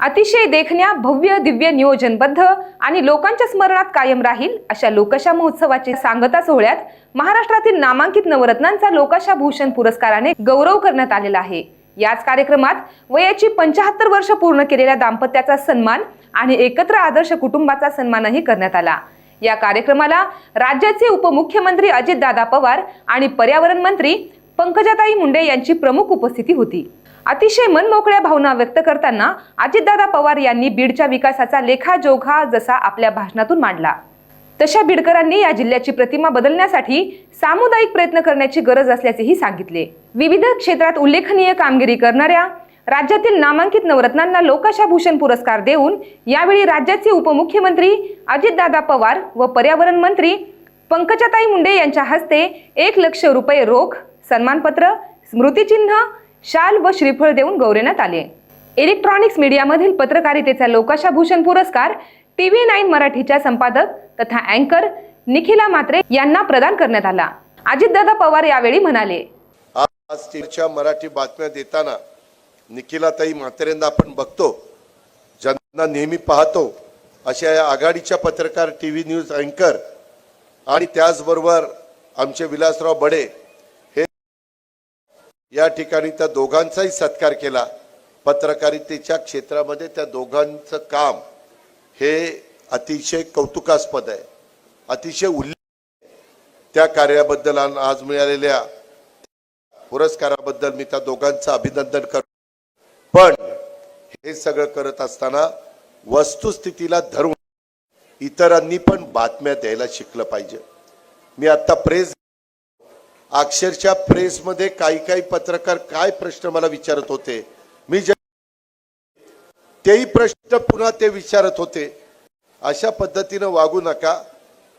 अतिशय देखण्या भव्य दिव्य नियोजनबद्ध आणि लोकांच्या स्मरणात कायम राहील अशा लोकशा महोत्सवाचे सांगता सोहळ्यात महाराष्ट्रातील नामांकित नवरत्नांचा लोकशा भूषण पुरस्काराने गौरव करण्यात आलेला आहे. याच कार्यक्रमात वयाची पंचाहत्तर वर्ष पूर्ण केलेल्या दाम्पत्याचा सन्मान आणि एकत्र आदर्श कुटुंबाचा सन्मानही करण्यात आला. या कार्यक्रमाला राज्याचे उपमुख्यमंत्री अजितदादा पवार आणि पर्यावरण मंत्री पंकजाताई मुंडे यांची प्रमुख उपस्थिती होती. अतिशय मनमोकळ्या भावना व्यक्त करताना अजितदादा पवार यांनी बीडच्या विकासाचा लेखाजोखा जसा आपल्या भाषणातून मांडला. तशा बीडकरांनी या जिल्ह्याची प्रतिमा बदलण्यासाठी सामुदायिक प्रयत्न करण्याची गरज असल्याचेही सांगितले. विविध क्षेत्रात उल्लेखनीय कामगिरी करणाऱ्या राज्यातील नामांकित नवरत्नांना लोकाशा भूषण पुरस्कार देऊन यावेळी राज्याचे उपमुख्यमंत्री अजितदादा पवार व पर्यावरण मंत्री पंकजाताई मुंडे यांच्या हस्ते एक लक्ष रुपये रोख सन्मानपत्र स्मृतिचिन्ह शाल व श्रीफळ देऊन गौरवण्यात आले. इलेक्ट्रॉनिक्स मीडियामधील पत्रकारितेचा लोकाशा भूषण पुरस्कार टीव्ही नाईन मराठीच्या संपादक तथा अँकर निखिला मात्रे यांना प्रदान करण्यात आला. अजितदादा पवार यावेळी म्हणाले आज मराठी बातम्या देताना निखिलाताई म्हातारेंना आपण बघतो ज्यांना नेहमी पाहतो अशा या आघाडीच्या पत्रकार टी व्ही न्यूज अँकर आणि त्याचबरोबर आमचे विलासराव बडे या ठिकाणी त्या दोघांचाही सत्कार केला. पत्रकारितेच्या क्षेत्रामध्ये त्या दोघांचं काम हे अतिशय कौतुकास्पद आहे. अतिशय उल्लेख त्या कार्याबद्दल आज मिळालेल्या पुरस्काराबद्दल मी त्या दोघांचं अभिनंदन करतो. पण हे सगळं करत असताना वस्तुस्थितीला धरून इतरांनी पण बातम्या द्यायला शिकलं पाहिजे. मी आता प्रेस अक्षरशः प्रेसमध्ये काही काही पत्रकार काय प्रश्न मला विचारत होते? मी जे तेही प्रश्न पुन्हा ते विचारत होते. अशा पद्धतीनं वागू नका.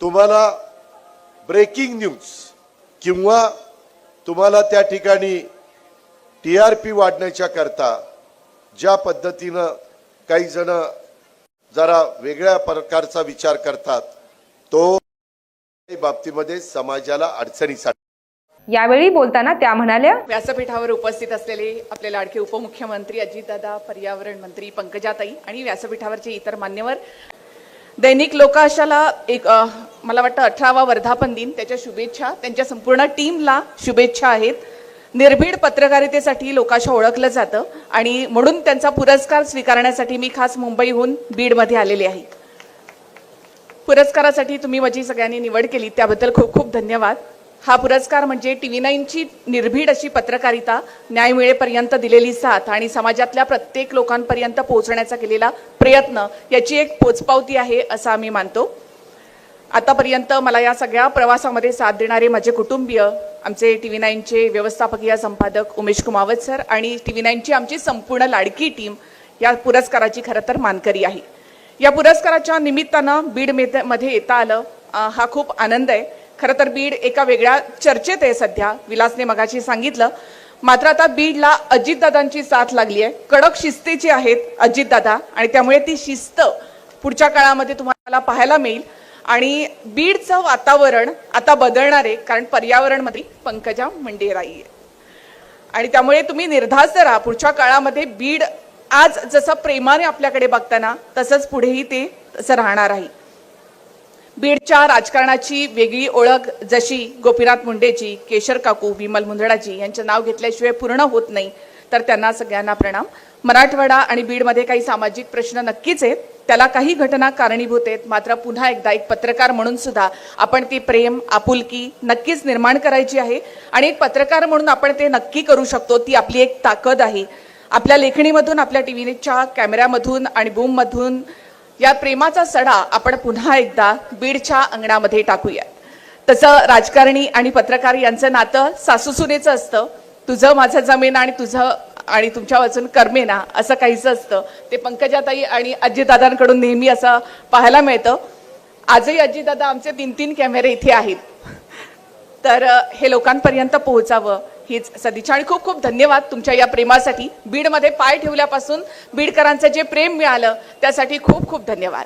तुम्हाला ब्रेकिंग न्यूज किंवा तुम्हाला त्या ठिकाणी टी आर पी वाढण्याच्या करता ज्या पद्धतीनं काही जण जरा वेगळ्या प्रकारचा विचार करतात तो बाबतीमध्ये समाजाला अडचणीसाठी यावेळी बोलताना त्या म्हणाल्या व्यासपीठावर उपस्थित असलेले आपले लाडके उपमुख्यमंत्री अजितदादा पर्यावरण मंत्री पंकजाताई आणि व्यासपीठावरचे इतर मान्यवर दैनिक लोकाशाला एक अ, मला वाटतं अठरावा वर्धापन दिन त्याच्या शुभेच्छा त्यांच्या संपूर्ण टीमला शुभेच्छा आहेत. निर्भीड पत्रकारितेसाठी लोकाशा ओळखलं जातं आणि म्हणून त्यांचा पुरस्कार स्वीकारण्यासाठी मी खास मुंबईहून बीडमध्ये आलेले आहे. पुरस्कारासाठी तुम्ही माझी सगळ्यांनी निवड केली त्याबद्दल खूप खूप धन्यवाद. हा पुरस्कार म्हणजे टी व्ही नाईनची निर्भीड अशी पत्रकारिता न्याय मिळेपर्यंत दिलेली साथ आणि समाजातल्या प्रत्येक लोकांपर्यंत पोहोचण्याचा केलेला प्रयत्न याची एक पोचपावती आहे असं आम्ही मानतो. आतापर्यंत मला या सगळ्या प्रवासामध्ये साथ देणारे माझे कुटुंबीय आमचे टी व्ही नाईनचे व्यवस्थापकीय संपादक उमेश कुमावत सर आणि टी व्ही नाईनची आमची संपूर्ण लाडकी टीम या पुरस्काराची खरं तर मानकरी आहे. या पुरस्काराच्या निमित्तानं बीडमध्ये येता आलं. हा खूप आनंद आहे. खरं तर बीड एका वेगळ्या चर्चेत आहे सध्या. विलासने मगाशी सांगितलं मात्र आता बीडला अजितदादांची साथ लागली आहे. कडक शिस्तीची आहेत अजितदादा आणि त्यामुळे ती शिस्त पुढच्या काळामध्ये तुम्हाला पाहायला मिळेल. आणि बीडचं वातावरण आता बदलणार आहे कारण पर्यावरण मंत्री पंकजा मंडेराई आहे. आणि त्यामुळे तुम्ही निर्धास्त राहा पुढच्या काळामध्ये बीड आज जसं प्रेमाने आपल्याकडे बघताना तसंच पुढेही ते तसं राहणार आहे. बीडच्या राजकारणाची वेगळी ओळख जशी गोपीनाथ मुंडेची केशर काकू विमल मुंदडाजी यांचं नाव घेतल्याशिवाय पूर्ण होत नाही तर त्यांना सगळ्यांना प्रणाम. मराठवाडा आणि बीडमध्ये काही सामाजिक प्रश्न नक्कीच आहेत. त्याला काही घटना कारणीभूत आहेत. मात्र पुन्हा एकदा एक पत्रकार म्हणून सुद्धा आपण ती प्रेम आपुलकी नक्कीच निर्माण करायची आहे. आणि एक पत्रकार म्हणून आपण ते नक्की करू शकतो ती आपली एक ताकद आहे. आपल्या लेखणीमधून आपल्या टी व्हीच्या कॅमेऱ्यामधून आणि बूममधून या प्रेमाचा सडा आपण पुन्हा एकदा बीडच्या अंगणामध्ये टाकूया तसं राजकारणी आणि पत्रकार यांचं नातं सासूसुनेचं असतं. तुझं माझं जमेना आणि तुझं आणि तुमच्या वाचून कर्मेना असं काहीच असतं. ते पंकजाताई आणि आजीदादांकडून नेहमी असं पाहायला मिळतं. आजही आजीदादा आमचे तीन तीन कॅमेरे इथे आहेत. तर हे लोकांपर्यंत पोहोचावं हीच सदिच्छा आणि खूप खूप धन्यवाद तुमच्या या प्रेमासाठी. बीडमध्ये पाय ठेवल्यापासून बीडकरांचं जे प्रेम मिळालं त्यासाठी खूप खूप धन्यवाद.